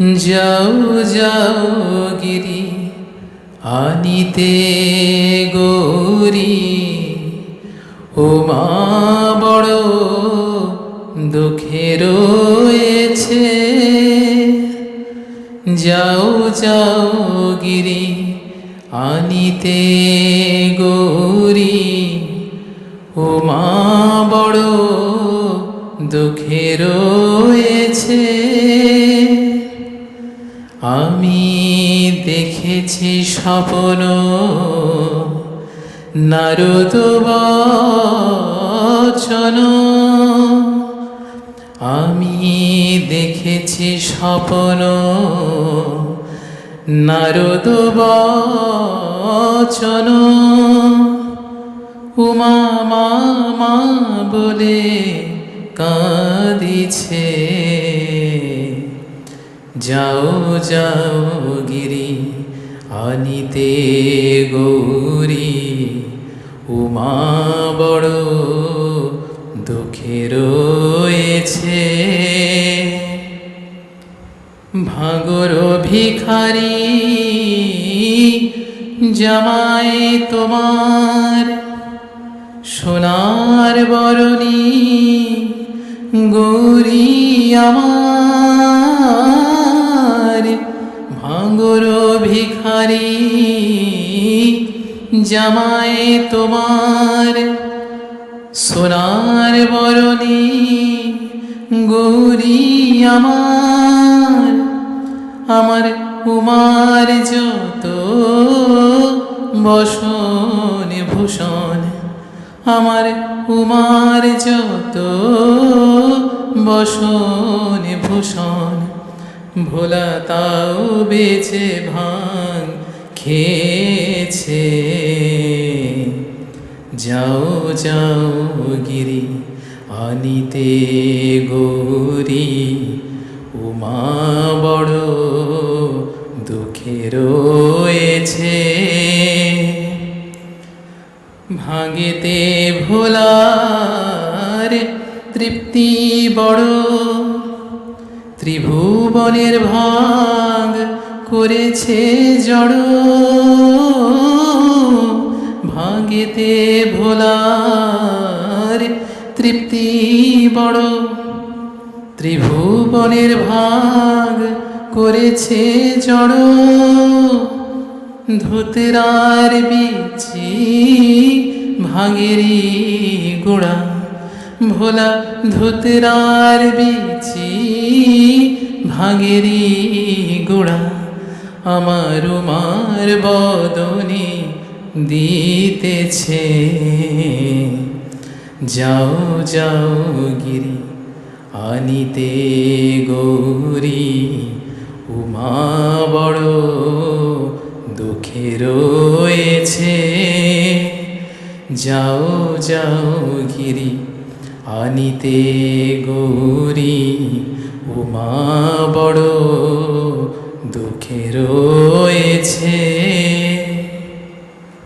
যাও যাও গিরি, আনিতে গৌরী। ও মা, বড় দুঃখে রয়েছে। যাও যাও গিরি, আনিতে গৌরী। ও মা, বড় দুঃখে রয়েছে। আমি দেখেছি স্বপ্ন নারদ বচন। আমি দেখেছি স্বপ্ন নারদ বচন। উমা মা বলে কাঁদিছে। যাও যাও গিরি, আনিতে গৌরী। উমা বড় দুঃখে রয়েছে। ভাগর ভিখারি, জামাই তোমার, সোনার বরণী, গৌরী আমার। ভাঙ্গর ভিখারি, জামাই তোমার। সোনার বরণী গৌরী আমার আমার উমার যত বসন ভূষণ, আমার উমার যত বসন ভূষণ। ভোলা তাও বেছে ভাঙ খেয়েছে। যাও যাও গিরি আনিতে গৌরী, উমা বড় দুঃখে রয়েছে। ভাঙেতে ভোলার তৃপ্তি বড় ত্রিভুবনের ভাগ করেছে জড়। ভাঙেতে ভোলার তৃপ্তি বড়। ত্রিভুবনের ভাগ করেছে জড়। ধুতরার বিচি ভাঙেরি গোড়া। ভোলা ধুতরার বিচি ভাঙেরি গোড়া। আমার উমার বদনে দিতেছে। যাও যাও গিরি, আনিতে গৌরী। উমা বড় দুঃখে রয়েছে। যাও যাও গিরি আনিতে গৌরী উমা বড়